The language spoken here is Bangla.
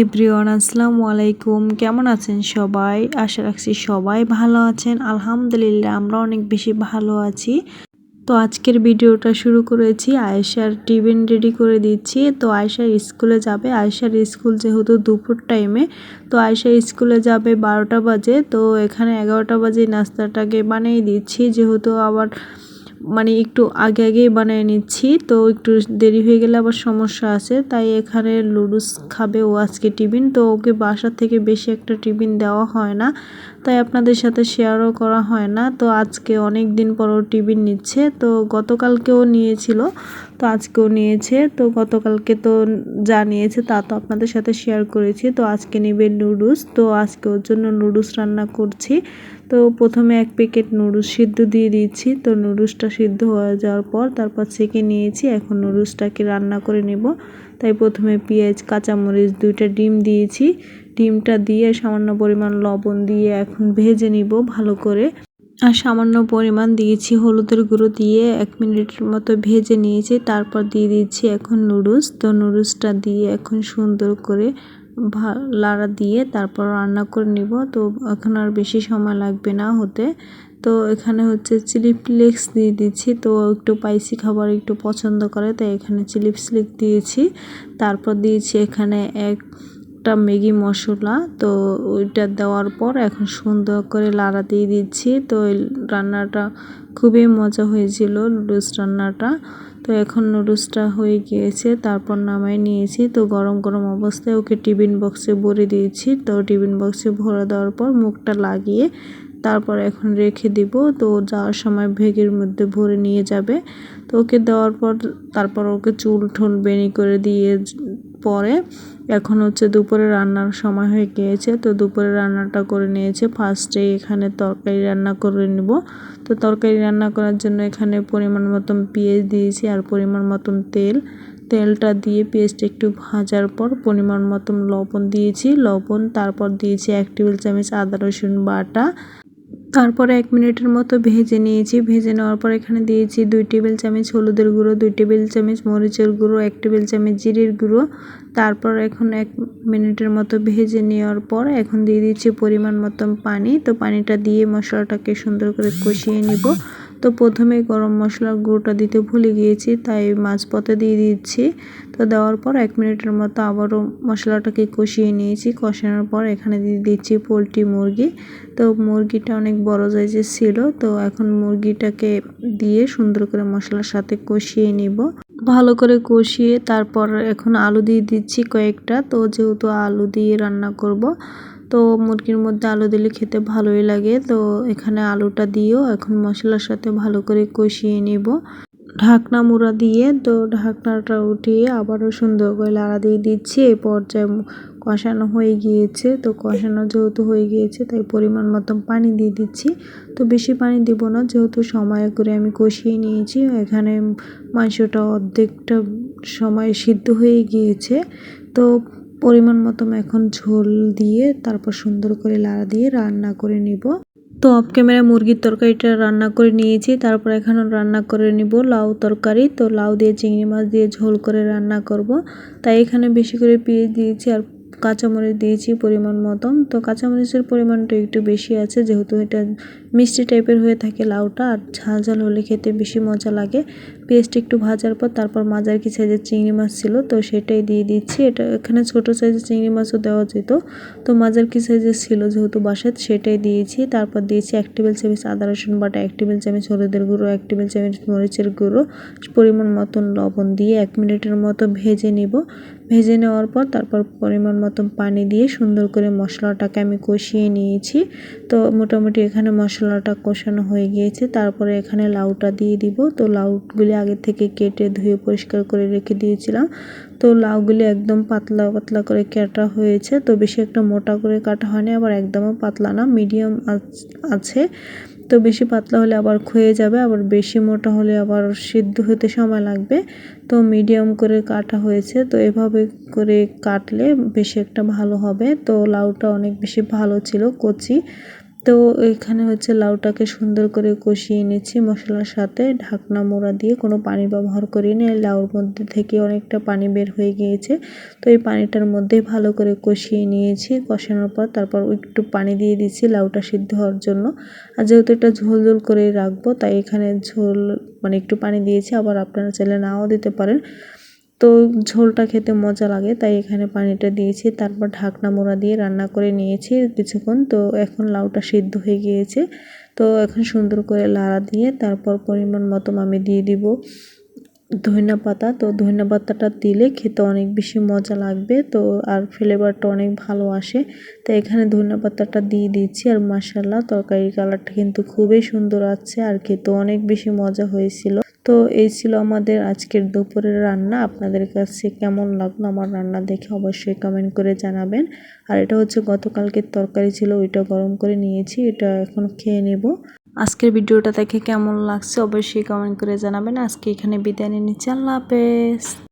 এভরিওয়ান, আসসালামু আলাইকুম। কেমন আছেন সবাই? আশা রাখছি সবাই ভালো আছেন। আলহামদুলিল্লাহ, আমরা অনেক বেশি ভালো আছি। তো আজকের ভিডিওটা শুরু করেছি, আয়েশার টিফিন রেডি করে দিচ্ছি। তো আয়েশা স্কুলে যাবে। আয়েশার স্কুল যেহেতু দুপুর টাইমে, তো আয়েশা স্কুলে যাবে বারোটা বাজে। তো এখানে এগারোটা বাজে নাস্তাটাকে বানিয়ে দিচ্ছি। যেহেতু আবার মানে একটু আগে আগেই বানিয়ে নিচ্ছি, তো একটু দেরি হয়ে গেলে আবার সমস্যা আছে। তাই এখানে লুডুস খাবে ও আজকে টিফিন, তো ওকে বাসা থেকে বেশি একটা টিফিন দেওয়া হয় না। তাই আপনাদের সাথে শেয়ারও করা হয় না। তো আজকে অনেক দিন পর ও টিফিন নিচ্ছে, তো গতকালকেও নিয়েছিল, তো আজকেও নিয়েছে। তো গতকালকে তো যা নিয়েছে তা তো আপনাদের সাথে শেয়ার করেছি। তো আজকে নেবে নুডলস, তো আজকে ওর জন্য নুডলস রান্না করছি। তো প্রথমে এক প্যাকেট নুডলস সিদ্ধ দিয়ে দিচ্ছি তো নুডলসটা সিদ্ধ হয়ে যাওয়ার পর তারপর ছেঁকে নিয়েছি। এখন নুডলসটাকে রান্না করে নেব। তাই প্রথমে পেঁয়াজ, কাঁচামরিচ দুইটা ডিম দিয়েছি। ডিমটা দিয়ে সামান্য পরিমাণ লবণ দিয়ে এখন ভেজে নিব ভালো করে। আর সামান্য পরিমাণ দিয়েছি হলুদের গুঁড়ো দিয়ে এক মিনিটের মতো ভেজে নিয়েছি। তারপর দিয়ে দিচ্ছি এখন নুডলস। তো নুডলসটা দিয়ে এখন সুন্দর করে লাড়া দিয়ে তারপর রান্না করে নিব। তো এখন আর বেশি সময় লাগবে না হতে। তো এখানে হচ্ছে চিলি ফ্লেক্স দিয়ে দিচ্ছি। তো একটু স্পাইসি খাবার একটু পছন্দ করে, তাই এখানে চিলি ফ্লেক্স দিয়েছি। তারপর দিয়েছি এখানে এক একটা ম্যাগি মশলা, তো ওইটা দেওয়ার পর এখন সুন্দর করে লাড়া দিয়ে দিচ্ছি। তো ওই রান্নাটা খুবই মজা হয়েছিল লুডুস রান্নাটা। তো এখন নুডলসটা হয়ে গিয়েছে, তারপর নামাই নিয়েছি। তো গরম গরম অবস্থায় ওকে টিফিন বক্সে ভরে দিয়েছি। তো টিফিন বক্সে ভরে দেওয়ার পর মুখটা লাগিয়ে তারপর এখন রেখে দিব। তো যাওয়ার সময় ভেগের মধ্যে ভরে নিয়ে যাবে। তো ওকে দেওয়ার পর তারপর ওকে চুল ঠুল বেনি করে দিয়ে পরে এখন হচ্ছে দুপুরে রান্নার সময় হয়ে গিয়েছে। তো দুপুরে রান্নাটা করে নিয়েছে। ফার্স্টে এখানে তরকারি রান্না করে নেব। তো তরকারি রান্না করার জন্য এখানে পরিমাণ মতন পেঁয়াজ দিয়েছি আর পরিমাণ মতন তেল। তেলটা দিয়ে পেঁয়াজটা একটু ভাজার পর পরিমাণ মতন লবণ দিয়েছি। লবণ তারপর দিয়েছি এক টেবিল চামচ আদা রসুন বাটা। তারপরে এক মিনিটের মতো ভেজে নিয়েছি। ভেজে নেওয়ার পর এখানে দিয়েছি দুই টেবিল চামচ হলুদের গুঁড়ো, দুই টেবিল চামচ মরিচের গুঁড়ো, এক টেবিল চামচ জিরের গুঁড়ো। তারপর এখন এক মিনিটের মতো ভেজে নেওয়ার পর এখন দিয়ে দিচ্ছি পরিমাণ মতন পানি। তো পানিটা দিয়ে মশলাটাকে সুন্দর করে কষিয়ে নিব। তো প্রথমে গরম মশলার গুঁড়োটা দিতে ভুলে গিয়েছি, তাই মাঝপথে দিয়ে দিচ্ছি। তো দেওয়ার পর এক মিনিটের মতো আবারও মশলাটাকে কষিয়ে নিয়েছি। কষানোর পর এখানে দিয়ে দিচ্ছি পোলট্রি মুরগি। তো মুরগিটা অনেক বড় সাইজের ছিল, তো এখন মুরগিটাকে দিয়ে সুন্দর করে মশলার সাথে কষিয়ে নিব। ভালো করে কষিয়ে তারপর এখন আলু দিয়ে দিচ্ছি কয়েকটা। তো যেহেতু আলু দিয়ে রান্না করব তো মুরগির মধ্যে আলু দিলে খেতে ভালোই লাগে। তো এখানে আলুটা দিয়েও এখন মশলার সাথে ভালো করে কষিয়ে নিব। ঢাকনা মুড়া দিয়ে, তো ঢাকনাটা উঠিয়ে আবারও সুন্দর করে লাড়া দিয়ে দিচ্ছি। এই পর্যায়ে কষানো হয়ে গিয়েছে। তো কষানো যেহেতু হয়ে গিয়েছে, তাই পরিমাণ মতো পানি দিয়ে দিচ্ছি। তো বেশি পানি দিব না, যেহেতু সময় করে আমি কষিয়ে নিয়েছি। এখানে মাংসটা অর্ধেকটা সময় সিদ্ধ হয়ে গিয়েছে। তো পরিমাণ মতো এখন ঝোল দিয়ে, তারপর সুন্দর করে লাড়া দিয়ে রান্না করে নিব। তো অফ ক্যামেরা মুরগির তরকারিটা রান্না করে নিয়েছি, তারপর এখানে রান্না করে নিব লাউ তরকারি। তো লাউ দিয়ে, চিংড়ি মাছ দিয়ে ঝোল করে রান্না করব। তাই এখানে বেশি করে পেঁয়াজ দিয়েছি আর কাঁচামরিচ দিয়েছি পরিমাণ মতন। তো কাঁচামরিচের পরিমাণটা একটু বেশি আছে, যেহেতু এটা মিষ্টি টাইপের হয়ে থাকে লাউটা আর ঝাল ঝাল হলে খেতে বেশি মজা লাগে। পেস্ট একটু ভাজার পর তারপর মাজার কি সাইজের চিংড়ি মাছ ছিল, তো সেটাই দিয়ে দিচ্ছি। এটা এখানে ছোট সাইজের চিংড়ি মাছও দেওয়া যেত, তো মাজার কি সাইজের ছিল যেহেতু বাসায় সেটাই দিয়েছি। তারপর দিয়েছি এক টেবিল চামচ আদা, রসুন বাটা, এক টেবিল চামচ হলুদের গুঁড়ো, এক টেবিল চামচ মরিচের গুঁড়ো, পরিমাণ মতন লবণ দিয়ে এক মিনিটের মতো ভেজে নিব। ভেজে নেওয়ার পর তারপর পরিমাণ মতন পানি দিয়ে সুন্দর করে মশলাটাকে আমি কষিয়ে নিয়েছি। তো মোটামুটি এখানে মশলাটা কষানো হয়ে গিয়েছে, তারপরে এখানে লাউটা দিয়ে দিব। তো লাউগুলি আগে থেকে কেটে ধুয়ে পরিষ্কার করে রেখে দিয়েছিলাম। তো লাউগুলি একদম পাতলা পাতলা করে কাটা হয়েছে। তো বেশি একটা মোটা করে কাটা হয়নি, আবার একদমও পাতলা না, মিডিয়াম আছে। তো বেশি পাতলা হলে আবার ক্ষয়ে যাবে, আবার বেশি মোটা হলে আবার সিদ্ধ হতে সময় লাগবে। তো মিডিয়াম করে কাটা হয়েছে, তো এভাবে করে কাটলে বেশি একটা ভালো হবে। তো লাউটা অনেক বেশি ভালো ছিল, কচি। তো এখানে হচ্ছে লাউটাকে সুন্দর করে কষিয়ে নিচ্ছি মশলার সাথে। ঢাকনা মোড়া দিয়ে কোনো পানি ব্যবহার করিনি। লাউর মধ্যে থেকে অনেকটা পানি বের হয়ে গিয়েছে। তো এই পানিটার মধ্যে ভালো করে কষিয়ে নিয়েছি। কষানোর পর তারপর একটু পানি দিয়ে দিচ্ছি লাউটা সিদ্ধ হওয়ার জন্য। আর যেহেতু এটা ঝোল ঝোল করে রাখব, তাই এখানে ঝোল মানে একটু পানি দিয়েছি। আবার আপনারা চাইলে নাও দিতে পারেন। তো ঝোলটা খেতে মজা লাগে, তাই এখানে পানিটা দিয়েছি, তারপর ঢাকনা মোড়া দিয়ে রান্না করে নিয়েছি কিছুক্ষণ। তো এখন লাউটা সিদ্ধ হয়ে গিয়েছে। তো এখন সুন্দর করে লাড়া দিয়ে তারপর পরিমাণ মতো আমি দিয়ে দিব। ধনিয়া পাতা, তো ধনিয়া পাতাটা দিলে খেতে অনেক বেশি মজা লাগবে, তো আর ফ্লেভারটা অনেক ভালো আসে। তো এখানে ধনিয়া পাতাটা দিয়ে দিচ্ছি আর মাসাল্লাহ তরকারির কালারটা কিন্তু খুবই সুন্দর আছে আর খেতে অনেক বেশি মজা হয়েছিল। তো এই ছিল আমাদের আজকের দুপুরের রান্না, আপনাদের কাছে কেমন লাগল আমার রান্না দেখে অবশ্যই কমেন্ট করে জানাবেন। আর এটা হচ্ছে গতকালকের তরকারি ছিল, ওইটা গরম করে নিয়েছি, এটা এখন খেয়ে নেব। আজকের ভিডিওটা দেখে কেমন লাগছে অবশ্যই কমেন্ট করে জানাবেন। আজকে এখানে বিদায় নিয়ে নিচ্ছি। আল্লাহ হাফেজ।